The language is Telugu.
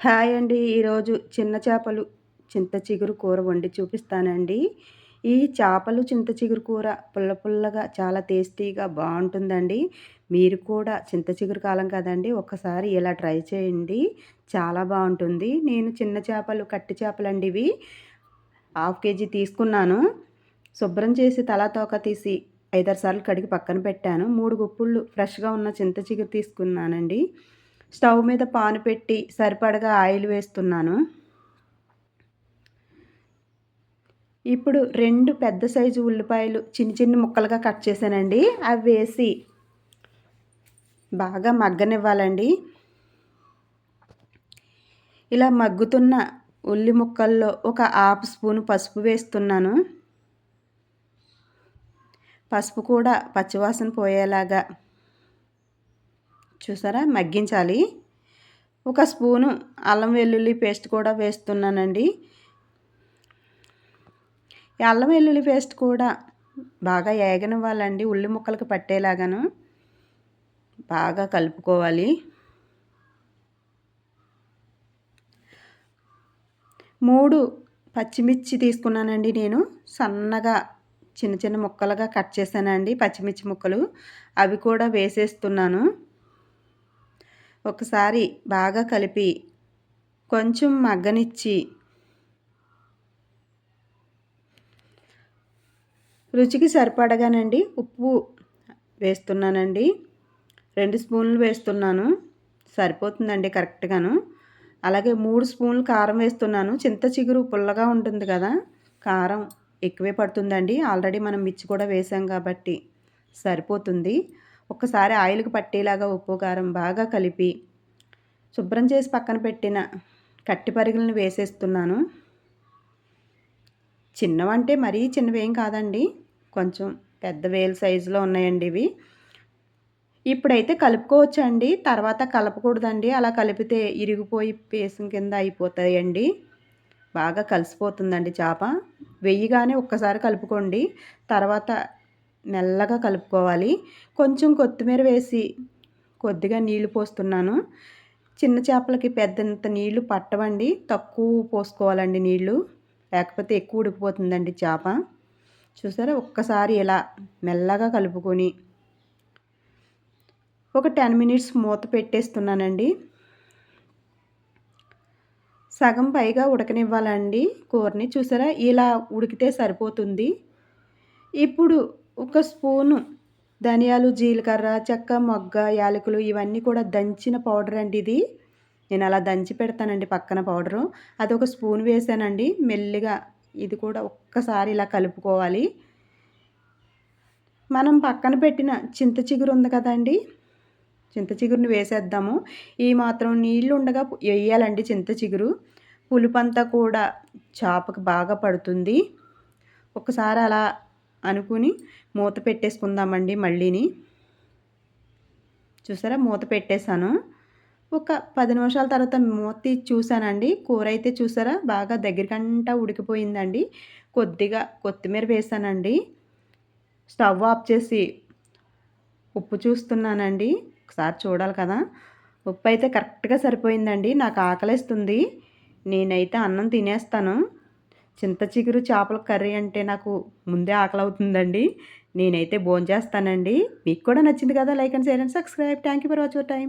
హాయ్ అండి. ఈరోజు చిన్న చేపలు చింత చిగురు కూర వండి చూపిస్తానండి. ఈ చేపలు చింత చిగురు కూర పుల్ల పుల్లగా చాలా టేస్టీగా బాగుంటుందండి. మీరు కూడా చింత చిగురు కాలం కదండి ఒకసారి ఇలా ట్రై చేయండి. చాలా బాగుంటుంది. నేను చిన్న చేపలు కట్టి చేపలు అండి ఇవి. హాఫ్ కేజీ తీసుకున్నాను. శుభ్రం చేసి తలా తోక తీసి ఐదారు సార్లు కడిగి పక్కన పెట్టాను. మూడు గుప్పుళ్ళు ఫ్రెష్గా ఉన్న చింత చిగురు తీసుకున్నానండి. స్టవ్ మీద పాను పెట్టి సరిపడగా ఆయిల్ వేస్తున్నాను. ఇప్పుడు రెండు పెద్ద సైజు ఉల్లిపాయలు చిన్న చిన్న ముక్కలుగా కట్ చేశానండి. అవి వేసి బాగా మగ్గనివ్వాలండి. ఇలా మగ్గుతున్న ఉల్లి ముక్కల్లో ఒక హాఫ్ స్పూన్ పసుపు వేస్తున్నాను. పసుపు కూడా పచ్చివాసన పోయేలాగా చూసారా? మగ్గించాలి. ఒక స్పూను అల్లం వెల్లుల్లి పేస్ట్ కూడా వేస్తున్నానండి. అల్లం వెల్లుల్లి పేస్ట్ కూడా బాగా ఏగనివ్వాలండి. ఉల్లి ముక్కలకు పట్టేలాగాను బాగా కలుపుకోవాలి. మూడు పచ్చిమిర్చి తీసుకున్నానండి నేను. సన్నగా చిన్న చిన్న ముక్కలుగా కట్ చేశానండి పచ్చిమిర్చి ముక్కలు. అవి కూడా వేసేస్తున్నాను. ఒకసారి బాగా కలిపి కొంచెం మగ్గనిచ్చి రుచికి సరిపడగానండి ఉప్పు వేస్తున్నానండి. రెండు స్పూన్లు వేస్తున్నాను. సరిపోతుందండి కరెక్ట్గాను. అలాగే మూడు స్పూన్లు కారం వేస్తున్నాను. చింత చిగురు పుల్లగా ఉంటుంది కదా కారం ఎక్కువే పడుతుందండి. ఆల్రెడీ మనం మిర్చి కూడా వేసాం కాబట్టి సరిపోతుంది. ఒక్కసారి ఆయిల్కి పట్టేలాగా ఉప్పు కారం బాగా కలిపి శుభ్రం చేసి పక్కన పెట్టిన కట్టి పరిగలను వేసేస్తున్నాను. చిన్నవంటే మరీ చిన్నవేం కాదండి. కొంచెం పెద్ద వేలు సైజులో ఉన్నాయండి ఇవి. ఇప్పుడైతే కలుపుకోవచ్చండి. తర్వాత కలపకూడదండి. అలా కలిపితే ఇరిగిపోయి పేసం కింద అయిపోతాయండి. బాగా కలిసిపోతుందండి చేప. వెయ్యిగానే ఒక్కసారి కలుపుకోండి. తర్వాత మెల్లగా కలుపుకోవాలి. కొంచెం కొత్తిమీర వేసి కొద్దిగా నీళ్ళు పోస్తున్నాను. చిన్న చేపలకి పెద్దంత నీళ్ళు పట్టవండి. తక్కువ పోసుకోవాలండి నీళ్ళు. లేకపోతే ఎక్కువ ఉడికిపోతుందండి చేప. చూసారా? ఒక్కసారి ఇలా మెల్లగా కలుపుకొని ఒక టెన్ మినిట్స్ మూత పెట్టేస్తున్నానండి. సగం పైగా ఉడకనివ్వాలండి కూరని. చూసారా? ఇలా ఉడికితే సరిపోతుంది. ఇప్పుడు ఒక స్పూను ధనియాలు జీలకర్ర చెక్క మొగ్గ యాలకులు ఇవన్నీ కూడా దంచిన పౌడర్ అండి ఇది. నేను అలా దంచి పెడతానండి పక్కన పౌడరు. అది ఒక స్పూన్ వేసానండి. మెల్లిగా ఇది కూడా ఒక్కసారి ఇలా కలుపుకోవాలి. మనం పక్కన పెట్టిన చింత చిగురు ఉంది కదండి చింత చిగురుని వేసేద్దాము. ఈ మాత్రం నీళ్ళు ఉండగా వేయాలండి చింత చిగురు. పులుపంతా కూడా చేపకు బాగా పడుతుంది. ఒకసారి అలా అనుకుని మూత పెట్టేసుకుందామండి మళ్ళీని. చూసారా? మూత పెట్టేశాను. ఒక పది నిమిషాల తర్వాత మూత చూసానండి కూర అయితే చూసారా? బాగా దగ్గరికంటా ఉడికిపోయిందండి. కొద్దిగా కొత్తిమీర వేసానండి స్టవ్ ఆఫ్ చేసి ఉప్పు చూస్తున్నానండి. ఒకసారి చూడాలి కదా. ఉప్పు అయితే కరెక్ట్గా సరిపోయిందండి. నాకు ఆకలిస్తుంది. నేనైతే అన్నం తినేస్తాను. చింత చిగురు చేపల కర్రీ అంటే నాకు ముందే ఆకలి అవుతుందండి నేనైతే భోంచేస్తానండి. మీకు కూడా నచ్చింది కదా like and share and subscribe. Thank you for watch your time